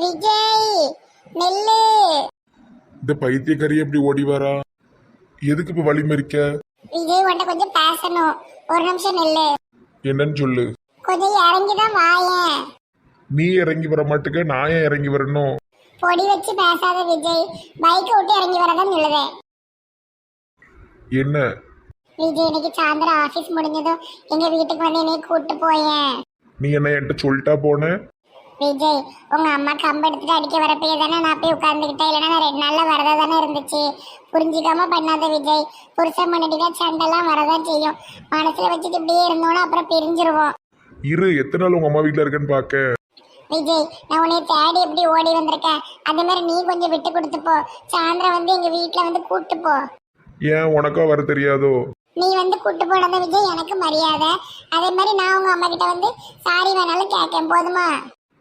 விஜய் நெல்லு. இந்த பைத்தியக்காரி எப்படி ஓடி வரா? எதுக்கு இப்ப வழி மறிக்க? விஜய் உன்ட்ட கொஞ்சம் பேசணும். ஒரு நிமிஷம் நெல்லு. என்னன்னு சொல்லு. கொஞ்சம் இறங்கி தான் வாயேன். நீ இறங்கி வர மாட்டுக்க நான் ஏன் இறங்கி வரணும்? பொடி வச்சு பேசாத விஜய். பைக்கை விட்டு இறங்கி வரதான் சொல்லுதேன் என்ன? விஜய் இன்னைக்கு சாயந்தரம் ஆபீஸ் முடிஞ்சதும் எங்க வீட்டுக்கு வந்து என்னை கூட்டு போயேன். நீ என்ன என்கிட்ட சொல்லிட்டா போன? விஜய் உங்க அம்மா கம்பு எடுத்துட்டு அடிக்க வரப்பே தானே? நான் போய் உட்கார்ந்துக்கிட்டேன் இல்லைன்னா நான் ரெண்டு நாள்ல வரதா தானே இருந்துச்சு. புரிஞ்சிக்காம பண்ணாத விஜய். புருஷன் பண்ணிட்டு சண்டைலாம் வரதான் செய்யும். மனசுல வச்சுட்டு இப்படியே இருந்தோம்னா அப்புறம் பிரிஞ்சிருவோம். இரு எத்தனை நாள் உங்க அம்மா வீட்ல இருக்கேன்னு பாக்க. விஜய் நான் உன்னை தேடி எப்படி ஓடி வந்திருக்கேன். அதே மாதிரி நீ கொஞ்சம் விட்டு கொடுத்து போ. சாயந்தரம் வந்து எங்க வீட்டுல வந்து கூட்டு போ. ஏன் உனக்கா வர தெரியாதோ? நீ வந்து கூட்டு போனத விஜய் எனக்கு மரியாதை. அதே மாதிரி நான் உங்க அம்மா கிட்ட வந்து சாரி வேணாலும் கேட்கேன். போதுமா?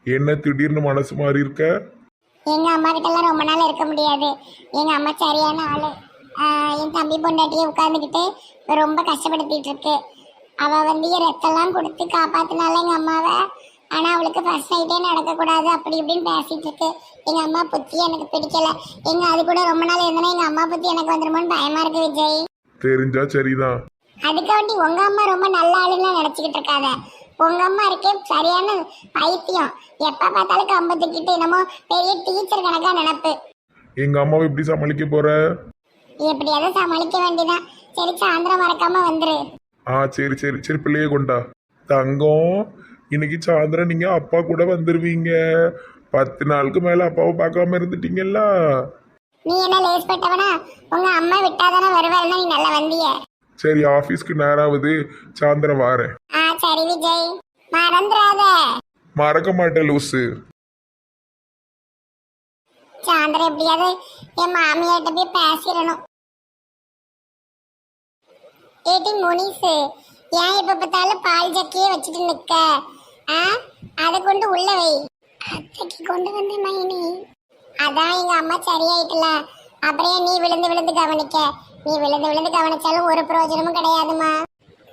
என்ன திடீர்னு மனசு மாறி இருக்க? எங்க அம்மா கிட்ட எல்லாம் ரொம்ப நாள் இருக்க முடியாது. எங்க அம்மா சரியான ஆளு. ஆஹ் என் தம்பி பொண்டாட்டியை உட்காந்துக்கிட்டு ரொம்ப கஷ்டப்படுத்திட்டு இருக்கு அவ வந்து என் ரத்தம்லாம் கொடுத்து காப்பாத்தினால எங்க அம்மாவை. ஆனா அவளுக்கு ஃபர்ஸ்ட் நைட்டே நடக்கக்கூடாது அப்படி இப்படின்னு பேசிட்டு இருக்கு எங்க அம்மா புத்தி எனக்கு பிடிக்கல. எங்க அது கூட ரொம்ப நாள் இருந்தனா எங்க அம்மா புத்தி எனக்கு வந்துருமோன்னு பயமா இருக்கு விஜய். தெரிஞ்சா சரிதான். அதுக்காண்டி உங்க அம்மா ரொம்ப நல்ல ஆளுன்னு நினைச்சுக்கிட்டு இருக்காத. உங்க அம்மா இருக்கே சரியான பைத்தியம். எப்ப பார்த்தாலும் கம்பு தூக்கிட்டு என்னமோ பெரிய டீச்சர் கணக்கா நினப்பு. எங்க அம்மாவை எப்படி சமாளிக்க போற? எப்படியாவது சமாளிக்க வேண்டியதான் சரி சாயந்தரம் மறக்காம வந்துரு. ஆ சரி சரி சரி பிள்ளைய கொண்டா. தங்கம் இன்னைக்கு சாயந்தரம் நீங்க அப்பா கூட வந்துருவீங்க. பத்து நாளுக்கு மேல அப்பாவை பார்க்காம இருந்துட்டீங்கல்ல? நீ என்ன லேஸ் பட்டவனா? உங்க அம்மா விட்டாதானே வருவாருன்னா நீ நல்லா வந்திய. சரி ஆபீஸ்க்கு நேராவது சாயந்தரம் வாரேன். ஆ சரி விஜய். மறந்துடாத மறக்க மாட்டேன் லூசு. சாயந்தரம் எப்படியாவது என் மாமியார்கிட்ட போய் பேசிடணும். ஏட்டி முனிசு ஏன் இப்ப பார்த்தாலும் பால் ஜக்கியே வச்சுட்டு நிக்க? ஆ? அதை கொண்டு உள்ள வை. அத்தைக்கு கொண்டு வந்த மைனி. அதான் எங்க அம்மா சரியாயிட்டல. அப்புறம் ஏன் நீ விழுந்து விழுந்து கவனிக்க? நீ விழுந்து விழுந்து கவனிச்சாலும் ஒரு பிரயோஜனமும் கிடையாதுமா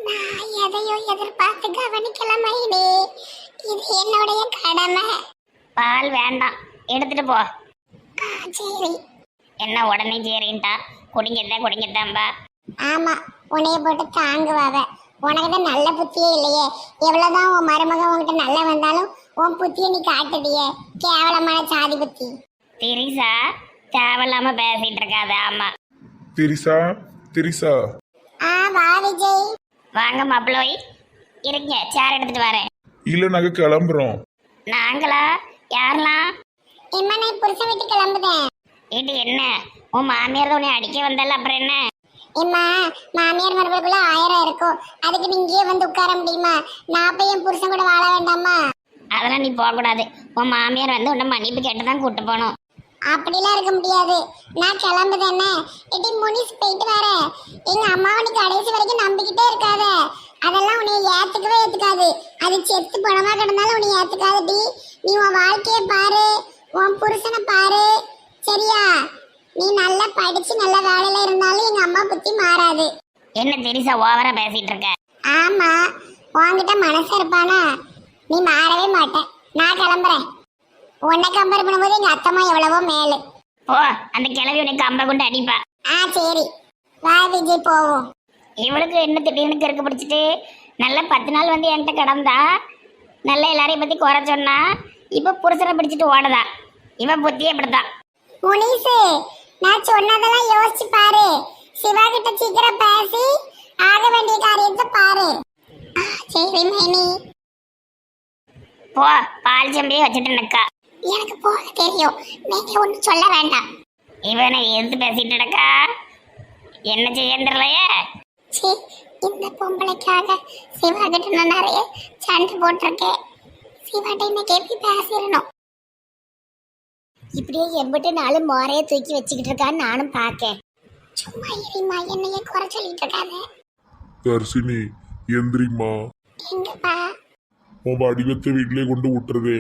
நான் எதையோ எதிர்பார்த்து கவனிக்கல மைனி இது என்னுடைய கடமை. பால் வேண்டாம். எடுத்துட்டு போ. ஆ, சரி. என்ன உடனே சரின்ட்டா குடிங்கத்தான் குடிங்கத்தான்பா. ஆமா உன்னைய போட்டு தாங்குவாவ. உனக்கு தான் நல்ல புத்தியே இல்லையே. எவ்வளவுதான் உன் மருமகன் உன்கிட்ட நல்லா வந்தாலும் உன் புத்தியை நீ காட்டுடியே. கேவலமான சாதி புத்தி. திரிசா தேவையில்லாம பேசிட்டு இருக்காத ஆமா. திரிசா திரிசா. ஆ வா விஜய். வாங்க மாப்பிள்ளோய் இருங்க சேர் எடுத்துட்டு வரேன். இல்ல நாங்க கிளம்புறோம். நாங்களா? யாரெல்லாம் இம்மா நான் புருஷன் வீட்டு கிளம்புதேன். இது என்ன? உன் மாமியார் தான் உன்னை அடிக்க வந்தால அப்புறம் என்ன? இம்மா மாமியார் மருமகளுக்குள்ள ஆயிரம் இருக்கும். அதுக்கு நீ இங்கேயே வந்து உட்கார முடியுமா? நான் போய் என் புருஷன் கூட வாழ வேண்டாமா? அதெல்லாம் நீ போகக்கூடாது. உன் மாமியார் வந்து உன்னை மன்னிப்பு கேட்டு தான் கூட்டு போகணும். அப்படிலாம் இருக்க முடியாது. நான் கிளம்புதேனே இடி முனிஸ் போயிட்டு வரேன் எங்க அம்மாவை நீ கடைசி வரைக்கும் நம்பிக்கிட்டே இருக்காத. அதெல்லாம் உன்னை ஏத்துக்கவே ஏத்துக்காது. அது செத்து பணமா கிடந்தாலும் உன்னை ஏத்துக்காதடி நீ உன் வாழ்க்கைய பாரு. உன் புருஷனை பாரு. சரியா? நீ நல்லா படிச்சு நல்ல வேலையில இருந்தாலும் எங்க அம்மா புத்தி மாறாது. என்ன திரிசா ஓவரா பேசிட்டு இருக்க? ஆமா. உன்கிட்ட மனசு இருப்பானா? நீ மாறவே மாட்ட. நான் கிளம்புறேன். உன்னை கம்பேர் பண்ணும்போது எங்க அத்தம்மா எவ்வளவோ மேலு. ஓ அந்த கிளவி உன்னை கம்ப கொண்டு அடிப்பா. ஆ சரி. வா விஜய் போவோம். இவளுக்கு என்ன திடீர்னு கிறுக்கு பிடிச்சிட்டு நல்ல பத்து நாள் வந்து என்கிட்ட கிடந்தா நல்ல எல்லாரையும் பத்தி குறை சொன்னா இப்ப புருஷனை பிடிச்சிட்டு ஓடுதா? இவன் புத்தியே இப்படித்தான். முனிசு நான் சொன்னதெல்லாம் யோசிச்சு பாரு. சிவா கிட்ட சீக்கிரம் பேசி ஆக வேண்டிய காரியத்தை பாரு. சரி மைனி போ பால் செம்பியே வச்சுட்டு நிக்கா. எனக்கு போக தெரியும். நீங்க ஒன்றும் சொல்ல வேண்டாம். இவனை எதிர்த்து பேசிட்டு இருக்கா என்ன செய்யன்றலையே சீ இந்த பொம்பளைக்காக சிவா கிட்ட நான் நிறைய சண்டை போட்டிருக்கேன். சிவாட்ட இன்னைக்கு எப்படி பேசிடணும். இப்படியே எம்பிட்டு நாலு மோரைய தூக்கி வச்சுக்கிட்டு இருக்கான்னு நானும் பார்க்கேன். சும்மா இருமா என்னைய குறை சொல்லிட்டு இருக்காத. தர்சினி எந்திரிம்மா. எங்கப்பா? உன் வடிவத்தை வீட்டிலே கொண்டு விட்டுறதே.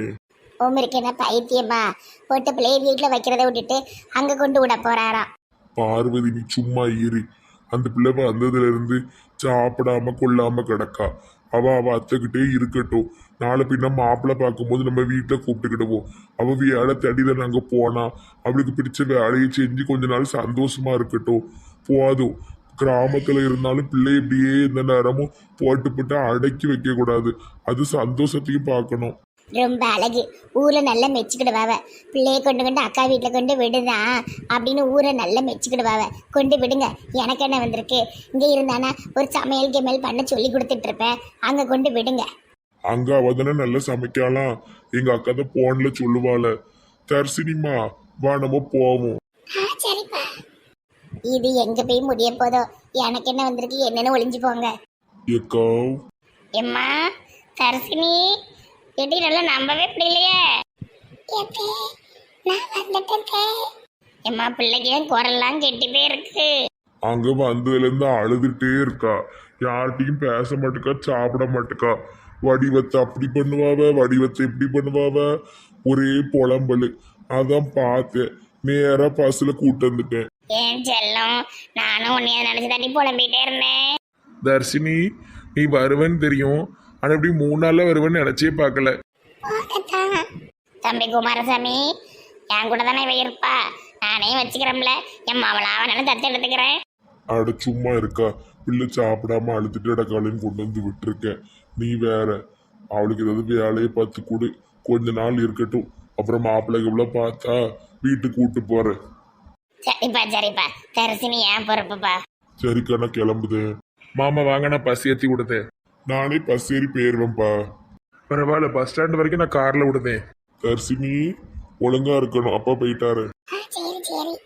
உமருக்கு என்ன பைத்தியமா? பொட்டு பிள்ளைய வீட்டில் வைக்கிறத விட்டுட்டு அங்கே கொண்டு விட போறாராம் பார்வதி நீ சும்மா இரு. அந்த பிள்ளை வந்ததுல இருந்து சாப்பிடாம கொள்ளாம கிடக்கா. அவ அவ அத்தைக்கிட்டே இருக்கட்டும். நாளை பின்ன மாப்பிள்ளை பார்க்கும்போது நம்ம வீட்டில் கூப்பிட்டுக்கிடுவோம். அவ வேலை தடியில் நாங்க போனா அவளுக்கு பிடிச்ச வேலையை செஞ்சு கொஞ்ச நாள் சந்தோஷமா இருக்கட்டும். போதும். கிராமத்துல இருந்தாலும் பிள்ளை இப்படியே இந்த நேரமும் போட்டு போட்டு அடக்கி வைக்க கூடாது. அது சந்தோஷத்தையும் பார்க்கணும். ரொம்ப அழகு. ஊர்ல நல்லா மெச்சுக்கிடுவாவ பிள்ளைய கொண்டு கொண்டு அக்கா வீட்டில் கொண்டு விடுதான் அப்படின்னு ஊரை நல்லா மெச்சுக்கிடுவாவ கொண்டு விடுங்க. எனக்கு என்ன வந்திருக்கு? இங்கே இருந்தானா ஒரு சமையல் கிமையல் பண்ண சொல்லி கொடுத்துட்டு இருப்பேன் அங்கே கொண்டு விடுங்க. அங்க அவ தானே நல்லா சமைக்கலாம் எங்க அக்கா தான் போன்ல சொல்லுவாள. தர்சினிமா வா நம்ம போவோம். சரிப்பா. இது எங்க போய் முடிய போதோ? எனக்கு என்ன வந்திருக்கு? என்னன்னு ஒளிஞ்சு போங்க. ஏக்கா. எம்மா தரிசினி. எடி நல்லா நம்பவே ஏத்தே நான் வந்துட்டேன். எம்மா பிள்ளைக்கு ஏன் குரல்லாம் கெட்டிட்டே இருக்கு? அங்க வந்ததுல இருந்து அழுதுட்டே இருக்கா. யார்கிட்டயும் பேச மாட்டுக்கா சாப்பிட மாட்டுக்கா. வடிவத்தை அப்படி பண்ணுவாவ வடிவத்தை இப்படி பண்ணுவாவ? ஒரே புலம்பலு. அதான் பார்த்தேன். நேரா பஸ்ல கூட்டு வந்துட்டேன். ஏன் செல்லம்? நானும் உன்னைய நினைச்சு தண்ணி புலம்பிட்டே இருந்தேன். தர்ஷினி நீ வருவேன்னு தெரியும். ஆனா இப்படி மூணு நாள்ல வருவேன்னு நினைச்சே பார்க்கல. தம்பி குமாரசாமி என் கூட தானே இவ இருப்பா. நானே வச்சுக்கிறோம்ல. என் மாவளாவ நான் தத்து எடுத்துக்கிறேன். அட சும்மா இருக்கா. பிள்ளை சாப்பிடாம அழுதுட்டு இடக்காலையும் கொண்டு வந்து விட்டுருக்கேன். நீ வேற. அவளுக்கு ஏதாவது வேலையை பார்த்து கொடு. கொஞ்ச நாள் இருக்கட்டும். அப்புறம் மாப்பிள்ளை இவ்வளோ பார்த்தா வீட்டுக்கு கூட்டு போறேன் சரிப்பா சரிப்பா. தரிசினி ஏன் பொறுப்புப்பா. சரிக்கா நான் கிளம்புது. மாமா வாங்க நான் பஸ் ஏற்றி விடுதேன். நானே பஸ் ஏறி போயிருவேன்ப்பா. பரவாயில்ல பஸ் ஸ்டாண்ட் வரைக்கும் நான் கார்ல விடுதேன் தர்சினி ஒழுங்கா இருக்கணும். அப்பா போயிட்டாரு. ஆ சரி சரி.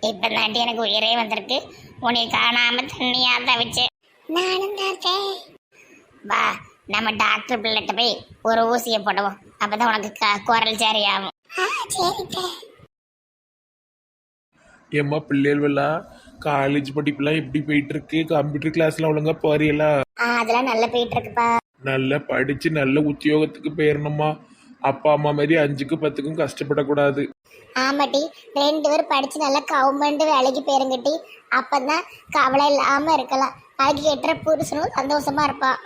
இப்ப தாண்டி எனக்கு உயிரே வந்திருக்கு. உன்னை காணாம தண்ணியா தவிச்சு நானும் தான் தே. வா நம்ம டாக்டர் பிள்ளைகிட்ட போய் ஒரு ஊசியை போடுவோம். அப்பதான் உனக்கு க- குரல் சரியாகும். ஆ சரி தே. ஏம்மா பிள்ளைகள்லாம் காலேஜ் படிப்புலாம் எப்படி போயிட்டு இருக்கு கம்ப்யூட்டர் கிளாஸ்லாம் ஒழுங்கா போறீங்களா ஆ அதெல்லாம் நல்லா போயிட்டு இருக்குப்பா நல்லா படிச்சு நல்ல உத்தியோகத்துக்கு போயிடணுமா அப்பா அம்மா மாதிரி அஞ்சுக்கு பத்துக்கும் கஷ்டப்படக்கூடாது. ஆமாட்டி ரெண்டு பேரும் படிச்சு நல்லா கவர்மெண்ட் வேலைக்கு போயிருங்கட்டி. அப்பதான் கவலை இல்லாம இருக்கலாம். அதுக்கு கெட்டுற புருஷனும் சந்தோஷமா இருப்பான்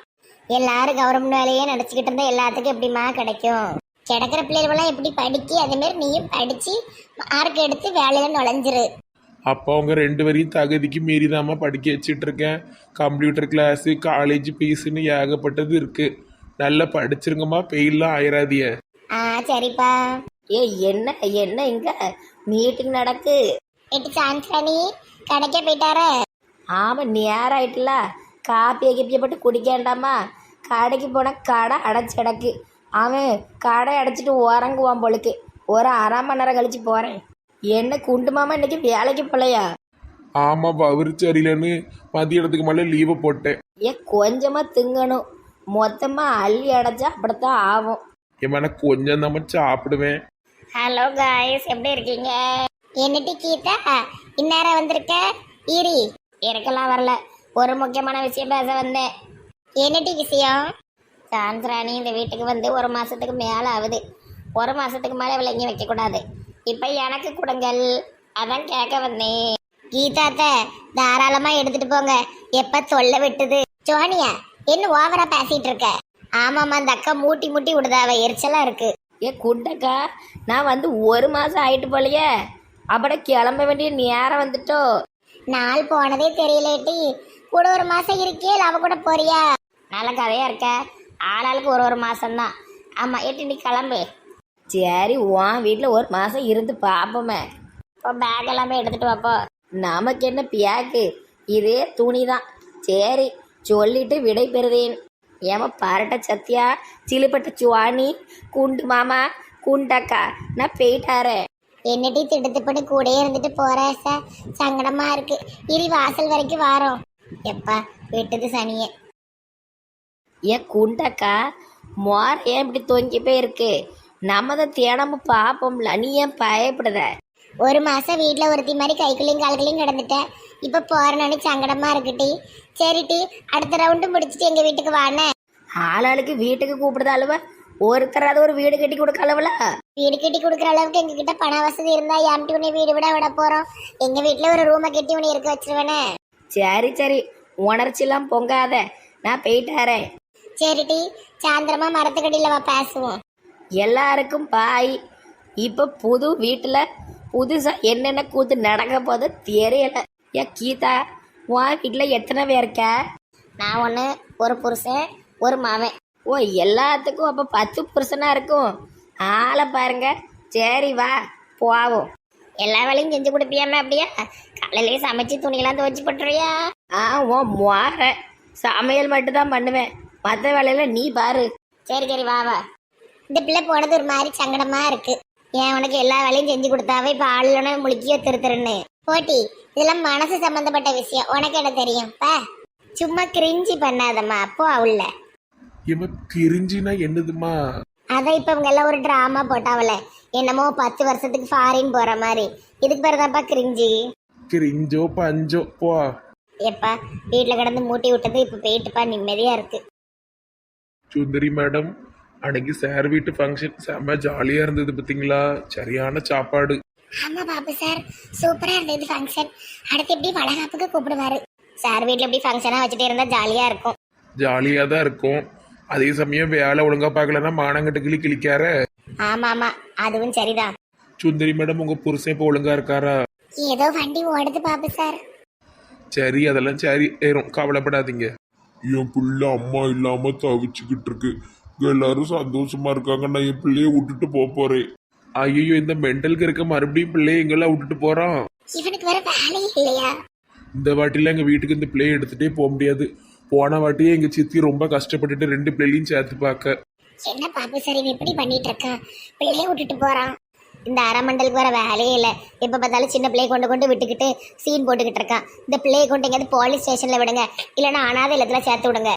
எல்லாரும் கவர்மெண்ட் வேலையே நினைச்சுக்கிட்டு இருந்தா எல்லாத்துக்கும் எப்படிமா கிடைக்கும்? கிடக்கிற பிள்ளைகளெல்லாம் எப்படி படிக்கி அதே மாதிரி நீயும் படிச்சு மார்க் எடுத்து வேலையில நுழைஞ்சிரு. அப்பா அவங்க ரெண்டு பேரையும் தகுதிக்கு மீறிதாம்மா படிக்க வச்சுட்டு இருக்கேன் கம்ப்யூட்டர் கிளாஸு காலேஜ் ஃபீஸுன்னு ஏகப்பட்டது இருக்கு. நல்லா படிச்சிருங்கம்மா பெயிலாம் ஆயிராதிய ஆ சரிப்பா. ஏ என்ன என்ன இங்க? மீட்டிங் நடக்கு. எட்டு சான்ஸ்ராணி கடைக்கே போயிட்டாரே. ஆமா நேரம் ஆயிட்டுல காப்பியை கிப்பியை போட்டு குடிக்கேண்டாமா? கடைக்கு போனால் கடை அடைச்சு கிடக்கு. அவன் கடை அடைச்சிட்டு உறங்குவான் பொழுக்கு ஒரு அரை மணி நேரம் கழிச்சு போகிறேன் என்ன குண்டு மாமா இன்னைக்கு வேலைக்கு போலையா? ஆமா பவுரு சரியில்லைன்னு மதியத்துக்கு மேலே லீவை போட்டேன். ஏ கொஞ்சமாக திங்கணும். மொத்தமாக அள்ளி அடைச்சா அப்படித்தான் ஆகும். ஏமா கொஞ்சம் நம்ம சாப்பிடுவேன். ஹலோ காய்ஸ் எப்படி இருக்கீங்க? என்னட்டி கீதா? இந்நேரம் வந்திருக்க? ஈரி இருக்கலாம் வரல. ஒரு முக்கியமான விஷயம் பேச வந்தேன். என்னட்டி விஷயம்? சாந்திராணி இந்த வீட்டுக்கு வந்து ஒரு மாசத்துக்கு மேல ஆகுது. ஒரு மாசத்துக்கு மேல விளங்கி வைக்க கூடாது இப்ப எனக்கு கொடுங்கள். அதான் கேட்க வந்தேன். கீதாத்த தாராளமா எடுத்துட்டு போங்க. எப்ப சொல்ல விட்டுது? ஜோனியா என்ன ஓவரா பேசிட்டு இருக்க? ஆமாமா அந்த அக்கா மூட்டி மூட்டி விடுதாவ எரிச்சலா இருக்கு. ஏ குண்டக்கா நான் வந்து ஒரு மாதம் ஆயிட்டு போலையே. அப்புறம் கிளம்ப வேண்டிய நேரம் வந்துட்டோ. நாள் போனதே தெரியலேட்டி. கூட ஒரு மாசம் இருக்கே அவ கூட போறியா? நல்ல கதையா இருக்க? ஆளாளுக்கு ஒரு ஒரு மாசம்தான். ஆமா எட்டு நீ கிளம்பு. சரி உன் வீட்டில் ஒரு மாதம் இருந்து பார்ப்போமே இப்போ பேக் எல்லாமே எடுத்துட்டு வாப்போ. நமக்கு என்ன பியாக்கு இதே துணி தான் சரி சொல்லிட்டு விடை பெறுதேன். ஏமா பரட்ட சத்தியா? சிலுப்பட்ட சுவாணி? குண்டு மாமா? குண்டக்கா? நான் போயிட்டாரேன் என்னட்டி திடுத்து பண்ணி கூடயே இருந்துட்டு போற ச? சங்கடமா இருக்கு. இனி வாசல் வரைக்கும் வாரோம். எப்பா விட்டது சனியே. ஏன் குண்டக்கா? மோர் ஏன் இப்படி தொங்கி போயிருக்கு? நம்ம தான் தினமும் பார்ப்போம்ல நீ ஏன் பயப்படுத ஒரு மாசம் வீட்ல ஒருத்தி மாதிரி கைக்குள்ளையும் கால்களையும் கிடந்துட்டேன் இப்ப போறேன்னு சங்கடமா இருக்குட்டி சரிட்டி அடுத்த ரவுண்டு முடிச்சிட்டு எங்க வீட்டுக்கு வானே ஆளாளுக்கு வீட்டுக்கு கூப்பிடுத அழுவ ஒருத்தராவது ஒரு வீடு கட்டி கொடுக்க அளவுல? வீடு கட்டி கொடுக்குற அளவுக்கு எங்க கிட்ட பண வசதி இருந்தா ஏம்டி உன்னை வீடு விட விட போறோம்? எங்க வீட்ல ஒரு ரூமை கட்டி உன்னை இருக்க வச்சிருவேனே. சரி சரி. உணர்ச்சிலாம் பொங்காத. நான் போயிட்டாரேன் சரிடி சாயந்தரமா மரத்துக்கடியில் வா பேசுவோம். எல்லாருக்கும் பாய். இப்போ புது வீட்டில் புதுசாக என்னென்ன கூத்து நடக்க போதோ தெரியல. ஏ கீதா உன் வீட்டில் எத்தனை பேர் இருக்க? நான் ஒன்று ஒரு புருஷன் ஒரு மாவன் ஓ எல்லாத்துக்கும் அப்போ பத்து புருஷனா இருக்கும். ஆளை பாருங்க. சரி வா போவோம். எல்லா வேலையும் செஞ்சு கொடுப்பியாமே அப்படியா? காலையிலேயே சமைச்சு துணியெல்லாம் துவைச்சு போட்டுருவியா? ஆ ஓ மாற சமையல் மட்டும்தான் பண்ணுவேன். மற்ற வேலையில நீ பாரு. சரி சரி வா வா. இந்த பிள்ளை போனது ஒரு மாதிரி சங்கடமா இருக்கு. ஏன் உனக்கு எல்லா வேலையும் செஞ்சு கொடுத்தாவே இப்போ ஆளுன முழுக்கியோ திரு திருன்னு. போட்டி இதெல்லாம் மனசு சம்பந்தப்பட்ட விஷயம். உனக்கு என்ன தெரியும்? பா. சும்மா கிரிஞ்சி பண்ணாதம்மா. அப்போ அவள. இவன் கிரிஞ்சினா என்னதுமா அதான் இப்போ இவங்க எல்லாம் ஒரு ட்ராமா போட்டாவல என்னமோ பத்து வருஷத்துக்கு ஃபாரின் போற மாதிரி. இதுக்கு பேர் தான்ப்பா கிரிஞ்சி. கிரிஞ்சோ பஞ்சோ போ. எப்பா வீட்டில் கிடந்து மூட்டி விட்டது இப்போ போயிட்டுப்பா நிம்மதியா இருக்கு. சுந்தரி மேடம் அன்னைக்கு சார் வீட்டு ஃபங்க்ஷன் செம்ம ஜாலியா இருந்தது பாத்தீங்களா? சரியான சாப்பாடு. ஆமா பாபு சார் சூப்பரா இருந்தது ஃபங்க்ஷன் அடுத்து எப்படி வளகாப்புக்கு கூப்பிடுவாரு? சார் வீட்டில் இப்படி ஃபங்க்ஷனாக வச்சுட்டே இருந்தால் ஜாலியாக இருக்கும். ஜாலியா தான் இருக்கும். அதே சமயம் வேலை ஒழுங்கா பார்க்கலன்னா மானங்கட்டு கிளி கிளிக்கார. ஆமாம் ஆமாம் அதுவும் சரிதான். சுந்தரி மேடம் உங்க புருஷன் இப்போ ஒழுங்கா இருக்காரா? ஏதோ வண்டி ஓடுது பாபு சார். சரி அதெல்லாம் சரி. ஏறும். கவலைப்படாதீங்க. என் பிள்ளை அம்மா இல்லாம தவிச்சுக்கிட்டு இருக்கு. எல்லாரும் சந்தோஷமா இருக்காங்க. நான் என் பிள்ளைய விட்டுட்டு போக போறேன். ஐயோ இந்த மெண்டலுக்கு இருக்க மறுபடியும் பிள்ளைய எங்கெல்லாம் விட்டுட்டு போறான்? இவனுக்கு வேற வேலையே இல்லையா? இந்த வாட்டில எங்க வீட்டுக்கு இந்த பிள்ளைய எடுத்துட்டே போக முடியாது. போன வாட்டியே எங்க சித்தி ரொம்ப கஷ்டப்பட்டுட்டு ரெண்டு பிள்ளைகளையும் சேர்த்து பார்க்க. என்ன பாபு சார் இவன் இப்படி பண்ணிட்டு இருக்கான் பிள்ளைய விட்டுட்டு போறான். இந்த அரமண்டலுக்கு வர வேலையே இல்லை. எப்போ பார்த்தாலும் சின்ன பிள்ளையை கொண்டு கொண்டு விட்டுக்கிட்டு சீன் போட்டுக்கிட்டு இருக்கான் இந்த பிள்ளையை கொண்டு எங்கேயாவது போலீஸ் ஸ்டேஷனில் விடுங்க. இல்லைன்னா அனாதை இல்லத்தில் சேர்த்து விடுங்க.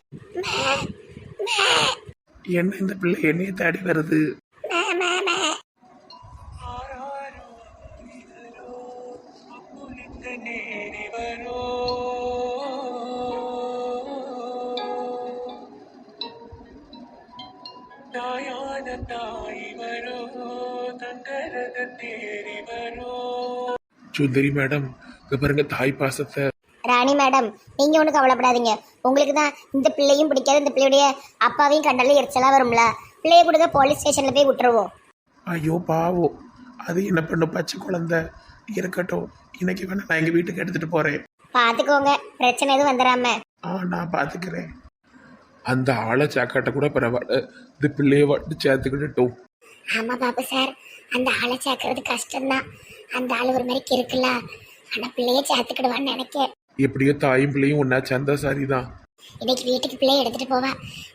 என்ன இந்த பிள்ளை என்னைய தேடி வருது? சுந்தரி மேடம் இங்க பாருங்க தாய் பாசத்தை மேடம். நீங்கள் ஒன்றும் கவலைப்படாதீங்க. உங்களுக்கு தான் இந்த பிள்ளையும் பிடிக்காது இந்த பிள்ளையுடைய அப்பாவையும் கண்டாலே எரிச்சலாக வரும்ல. பிள்ளைய கொடுக்க போலீஸ் ஸ்டேஷனில் போய் விட்டுருவோம். ஐயோ பாவம். அது என்ன பண்ணும் பச்சை குழந்தை. இருக்கட்டும். இன்னைக்கு வேணா நான் எங்க வீட்டுக்கு எடுத்துட்டு போறேன். பார்த்துக்கோங்க பிரச்சனை எதுவும் வந்துடாம. ஆ நான் பாத்துக்கிறேன். அந்த ஆளை சாக்காட்ட கூட பரவாயில்ல. இந்த பிள்ளைய வட்டு சேர்த்துக்கிட்டோம் ஆமா பாபு சார். அந்த ஆளை சேர்க்கறது கஷ்டம்தான். அந்த ஆள் ஒரு மாதிரி கிறுக்குல ஆனா பிள்ளைய சேர்த்துக்கிடுவான்னு நினைக்க எப்படியோ தாயும் பிள்ளையும் ஒன்னா சேர்ந்தா சரிதான். இன்னைக்கு வீட்டுக்கு பிள்ளைய எடுத்துட்டு போவா.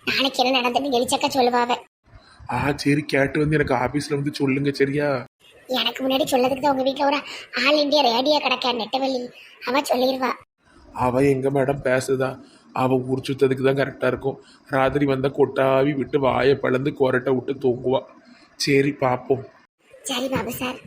நாளைக்கு என்ன நடந்ததுன்னு எலிச்சக்கா சொல்லுவாவ ஆ சரி கேட்டு வந்து எனக்கு ஆபீஸ்ல வந்து சொல்லுங்க சரியா? எனக்கு முன்னாடி சொல்லதுக்கு தான் உங்க வீட்டுல ஒரு ஆல் இந்தியா ரேடியோ கிடக்க நெட்டவெளி. அவ சொல்லிடுவா அவ எங்க மேடம் பேசுதா? அவ ஊர் சுத்ததுக்கு தான் கரெக்டா இருக்கும். ராத்திரி வந்தா கொட்டாவி விட்டு வாயை பழந்து கொரட்டை விட்டு தூங்குவா. சரி பாப்போம். சரி பாபு சார்.